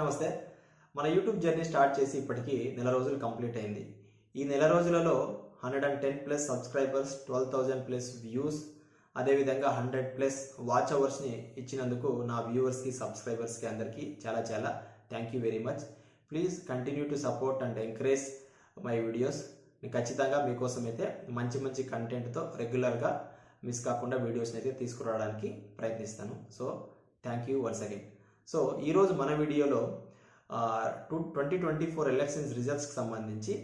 నమస్తే. మన YouTube journey start చేసి ఇప్పటికీ నెల రోజులు కంప్లీట్ అయింది. ఈ నెల రోజులలో hundred and ten plus subscribers twelve thousand plus views అదేవిధంగా హండ్రెడ్ ప్లస్ వాచ్ అవర్స్ని ఇచ్చినందుకు నా వ్యూవర్స్కి సబ్స్క్రైబర్స్కి అందరికీ చాలా చాలా thank you very much. Please continue to support and encourage my videos. ఖచ్చితంగా మీకోసం అయితే మంచి మంచి కంటెంట్తో రెగ్యులర్గా మిస్ కాకుండా వీడియోస్ని అయితే తీసుకురావడానికి ప్రయత్నిస్తాను. So thank you once again. So ఈరోజు మన వీడియోలో two twenty twenty four elections రిజల్ట్స్కి సంబంధించి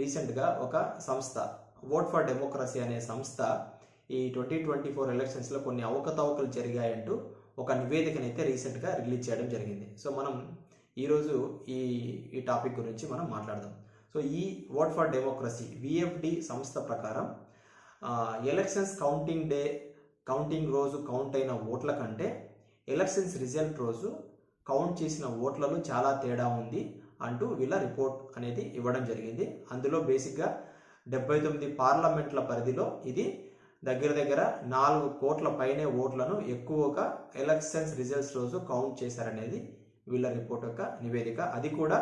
రీసెంట్గా ఒక సంస్థ ఓట్ ఫర్ డెమోక్రసీ అనే సంస్థ ఈ ట్వంటీ ట్వంటీ ఫోర్ ఎలక్షన్స్లో కొన్ని అవకతవకలు జరిగాయంటూ ఒక నివేదికను అయితే రీసెంట్గా రిలీజ్ చేయడం జరిగింది. సో మనం ఈరోజు ఈ ఈ టాపిక్ గురించి మనం మాట్లాడదాం. సో ఈ ఓట్ ఫర్ డెమోక్రసీ విఎఫ్డి సంస్థ ప్రకారం ఎలక్షన్స్ కౌంటింగ్ డే కౌంటింగ్ రోజు కౌంట్ అయిన ఓట్ల కంటే ఎలక్షన్స్ రిజల్ట్ రోజు కౌంట్ చేసిన ఓట్లలో చాలా తేడా ఉంది అంటూ వీళ్ళ రిపోర్ట్ అనేది ఇవ్వడం జరిగింది. అందులో బేసిక్గా డెబ్బై తొమ్మిది పార్లమెంట్ల పరిధిలో ఇది దగ్గర దగ్గర నాలుగు కోట్ల పైనే ఓట్లను ఎక్కువగా ఎలక్షన్స్ రిజల్ట్స్ రోజు కౌంట్ చేశారనేది వీళ్ళ రిపోర్ట్ యొక్క నివేదిక. అది కూడా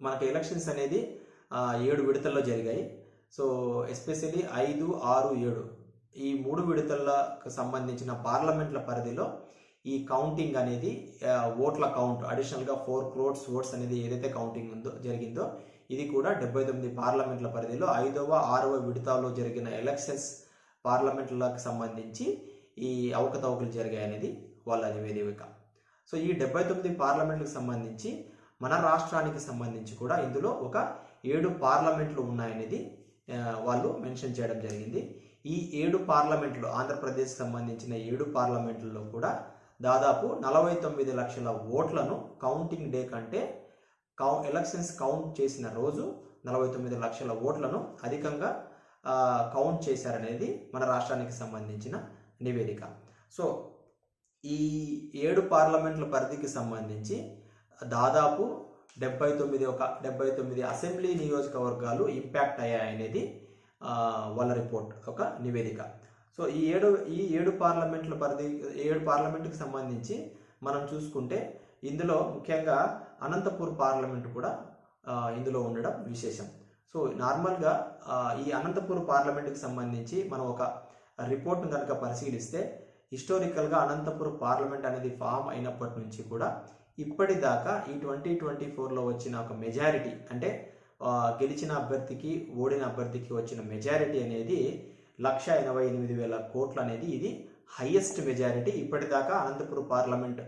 మనకి ఎలక్షన్స్ అనేది ఏడు విడతల్లో జరిగాయి. సో ఎస్పెషల్లీ ఐదు ఆరు ఏడు ఈ మూడు విడతలకు సంబంధించిన పార్లమెంట్ల పరిధిలో ఈ కౌంటింగ్ అనేది ఓట్ల కౌంట్ అడిషనల్గా ఫోర్ క్రోడ్స్ ఓట్స్ అనేది ఏదైతే కౌంటింగ్ ఉందో జరిగిందో ఇది కూడా డెబ్బై తొమ్మిది పార్లమెంట్ల పరిధిలో ఐదవ ఆరవ విడతలో జరిగిన ఎలక్షన్స్ పార్లమెంట్లకు సంబంధించి ఈ అవకతవకలు జరిగాయనేది వాళ్ళ నివేదిక. సో ఈ డెబ్బై తొమ్మిది పార్లమెంట్లకు సంబంధించి మన రాష్ట్రానికి సంబంధించి కూడా ఇందులో ఒక ఏడు పార్లమెంట్లు ఉన్నాయనేది వాళ్ళు మెన్షన్ చేయడం జరిగింది. ఈ ఏడు పార్లమెంట్లు ఆంధ్రప్రదేశ్కి సంబంధించిన ఏడు పార్లమెంట్లలో కూడా దాదాపు నలభై తొమ్మిది లక్షల ఓట్లను కౌంటింగ్ డే కంటే కౌ ఎలక్షన్స్ కౌంట్ చేసిన రోజు నలభై తొమ్మిది లక్షల ఓట్లను అధికంగా కౌంట్ చేశారనేది మన రాష్ట్రానికి సంబంధించిన నివేదిక. సో ఈ ఏడు పార్లమెంట్ల పరిధికి సంబంధించి దాదాపు డెబ్బై తొమ్మిది ఒక డెబ్బై తొమ్మిది అసెంబ్లీ నియోజకవర్గాలు ఇంపాక్ట్ అయ్యాయనేది వాళ్ళ రిపోర్ట్ ఒక నివేదిక. సో ఈ ఏడు ఈ ఏడు పార్లమెంట్ల పరిధి ఏడు పార్లమెంట్కి సంబంధించి మనం చూసుకుంటే ఇందులో ముఖ్యంగా అనంతపూర్ పార్లమెంట్ కూడా ఇందులో ఉండడం విశేషం. సో నార్మల్గా ఈ అనంతపూర్ పార్లమెంట్కి సంబంధించి మనం ఒక రిపోర్ట్ను కనుక పరిశీలిస్తే హిస్టారికల్గా అనంతపూర్ పార్లమెంట్ అనేది ఫామ్ అయినప్పటి నుంచి కూడా ఇప్పటిదాకా ఈ ట్వంటీ ట్వంటీ ఫోర్లో వచ్చిన ఒక మెజారిటీ అంటే గెలిచిన అభ్యర్థికి ఓడిన అభ్యర్థికి వచ్చిన మెజారిటీ అనేది లక్ష ఎనభై ఎనిమిది వేల కోట్లు అనేది ఇది హయ్యెస్ట్ మెజారిటీ ఇప్పటిదాకా అనంతపురం పార్లమెంట్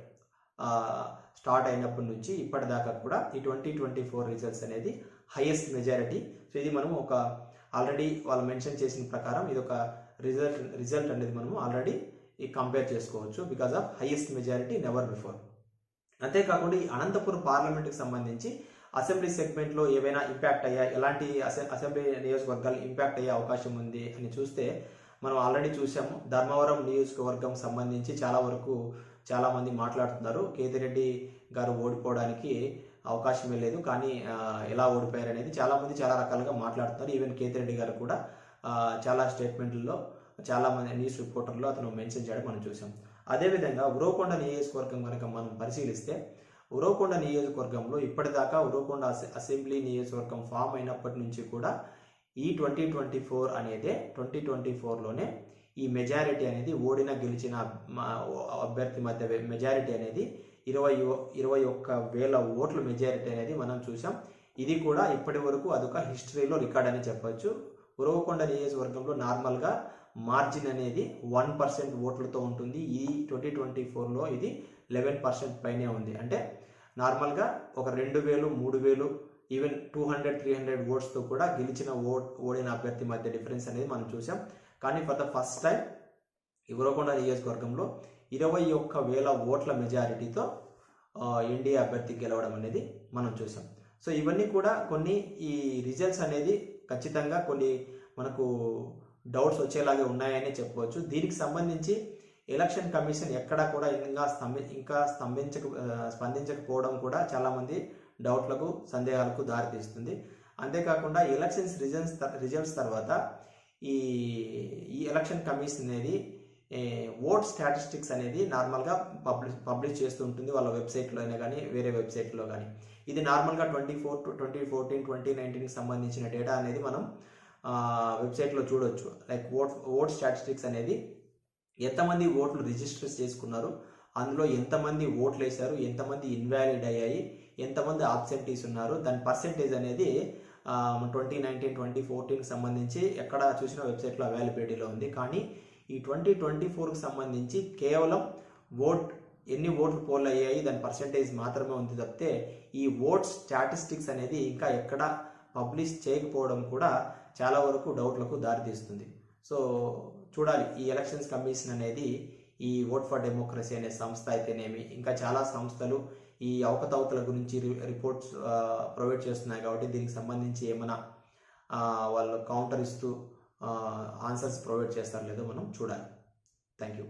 స్టార్ట్ అయినప్పటి నుంచి ఇప్పటిదాకా కూడా ఈ ట్వంటీ ట్వంటీ ఫోర్ రిజల్ట్స్ అనేది హయ్యెస్ట్ మెజారిటీ సో ఇది మనం ఒక ఆల్రెడీ వాళ్ళు మెన్షన్ చేసిన ప్రకారం ఇది ఒక రిజల్ట్ రిజల్ట్ అనేది మనము ఆల్రెడీ కంపేర్ చేసుకోవచ్చు because of highest majority never before అంతేకాకుండా ఈ అనంతపురం పార్లమెంట్కి సంబంధించి అసెంబ్లీ సెగ్మెంట్లో ఏవైనా ఇంపాక్ట్ అయ్యా ఎలాంటి అసెంబ్లీ నియోజకవర్గాలు ఇంపాక్ట్ అయ్యే అవకాశం ఉంది అని చూస్తే మనం ఆల్రెడీ చూసాము. ధర్మవరం నియోజకవర్గం సంబంధించి చాలా వరకు చాలా మంది మాట్లాడుతున్నారు. కేతిరెడ్డి గారు ఓడిపోవడానికి అవకాశమే లేదు. కానీ ఎలా ఓడిపోయారు అనేది చాలా మంది చాలా రకాలుగా మాట్లాడుతున్నారు. ఈవెన్ కేతిరెడ్డి గారు కూడా చాలా స్టేట్మెంట్లలో చాలా మంది న్యూస్ రిపోర్టర్లో అతను మెన్షన్ చేయడం మనం చూసాం. అదేవిధంగా ఉరవకొండ నియోజకవర్గం కనుక మనం పరిశీలిస్తే ఉరవకొండ నియోజకవర్గంలో ఇప్పటిదాకా ఉరవకొండ అసెంబ్లీ నియోజకవర్గం ఫామ్ అయినప్పటి నుంచి కూడా ఈ ట్వంటీ ట్వంటీ ఫోర్ అనేదే ట్వంటీ ట్వంటీ ఫోర్లోనే ఈ మెజారిటీ అనేది ఓడిన గెలిచిన అభ్యర్థి మధ్య మెజారిటీ అనేది ఇరవై ఇరవై ఒక్క వేల ఓట్ల మెజారిటీ అనేది మనం చూసాం ఇది కూడా ఇప్పటి వరకు అదొక హిస్టరీలో రికార్డ్ అని చెప్పొచ్చు. ఉరవకొండ నియోజకవర్గంలో నార్మల్గా మార్జిన్ అనేది వన్ పర్సెంట్ ఓట్లతో ఉంటుంది. ఈ ట్వంటీ ట్వంటీ ఫోర్లో ఇది లెవెన్ పర్సెంట్ పైనే ఉంది. అంటే నార్మల్గా ఒక రెండు వేలు మూడు వేలు even two hundred three hundred ఓట్స్తో కూడా గెలిచిన ఓట్ ఓడిన అభ్యర్థి మధ్య డిఫరెన్స్ అనేది మనం చూసాం. కానీ for the first time Uravakonda నియోజకవర్గంలో ఇరవై ఒక్క వేల ఓట్ల మెజారిటీతో ఎన్డీఏ అభ్యర్థి గెలవడం అనేది మనం చూసాం. సో ఇవన్నీ కూడా కొన్ని ఈ రిజల్ట్స్ అనేది ఖచ్చితంగా కొన్ని మనకు డౌట్స్ వచ్చేలాగే ఉన్నాయని చెప్పవచ్చు దీనికి సంబంధించి ఎలక్షన్ కమిషన్ ఎక్కడా కూడా ఇంకా స్తంభి ఇంకా స్తంభించక స్పందించకపోవడం కూడా చాలామంది డౌట్లకు సందేహాలకు దారితీస్తుంది. అంతేకాకుండా ఎలక్షన్స్ రిజల్ట్స్ రిజల్ట్స్ తర్వాత ఈ ఈ ఎలక్షన్ కమిషన్ అనేది ఓట్ స్టాటిస్టిక్స్ అనేది నార్మల్గా పబ్లిష్ పబ్లిష్ చేస్తూ ఉంటుంది వాళ్ళ వెబ్సైట్లో అయినా కానీ వేరే వెబ్సైట్లో కానీ. ఇది నార్మల్గా twenty four to twenty fourteen twenty నైన్టీన్కి సంబంధించిన డేటా అనేది మనం వెబ్సైట్లో చూడొచ్చు. లైక్ ఓట్ ఓట్ స్టాటిస్టిక్స్ అనేది ఎంతమంది ఓట్లు రిజిస్టర్ చేసుకున్నారు అందులో ఎంతమంది ఓట్లు వేశారు ఎంతమంది ఇన్వాలిడ్ అయ్యాయి ఎంతమంది ఆబ్సెంటీస్ ఉన్నారు దాని పర్సెంటేజ్ అనేది ట్వంటీ నైన్టీన్ ట్వంటీ ఫోర్టీన్కి సంబంధించి ఎక్కడ చూసిన వెబ్సైట్లో అవైలబిలిటీలో ఉంది. కానీ ఈ ట్వంటీ ట్వంటీ ఫోర్కి సంబంధించి కేవలం ఓట్ ఎన్ని ఓట్లు పోల్ అయ్యాయి దాని పర్సెంటేజ్ మాత్రమే ఉంది తప్పితే ఈ ఓట్ స్టాటిస్టిక్స్ అనేది ఇంకా ఎక్కడ పబ్లిష్ చేయకపోవడం కూడా చాలా వరకు డౌట్లకు దారితీస్తుంది. సో చూడాలి ఈ ఎలక్షన్స్ కమిషన్ అనేది ఈ ఓట్ ఫర్ డెమోక్రసీ అనే సంస్థ అయితేనేమి. ఇంకా చాలా సంస్థలు ఈ అవకతవకల గురించి రిపోర్ట్స్ ప్రొవైడ్ చేస్తున్నాయి కాబట్టి దీనికి సంబంధించి ఏమైనా వాళ్ళు కౌంటర్ ఇస్తూ ఆన్సర్స్ ప్రొవైడ్ చేస్తారో లేదో మనం చూడాలి. Thank you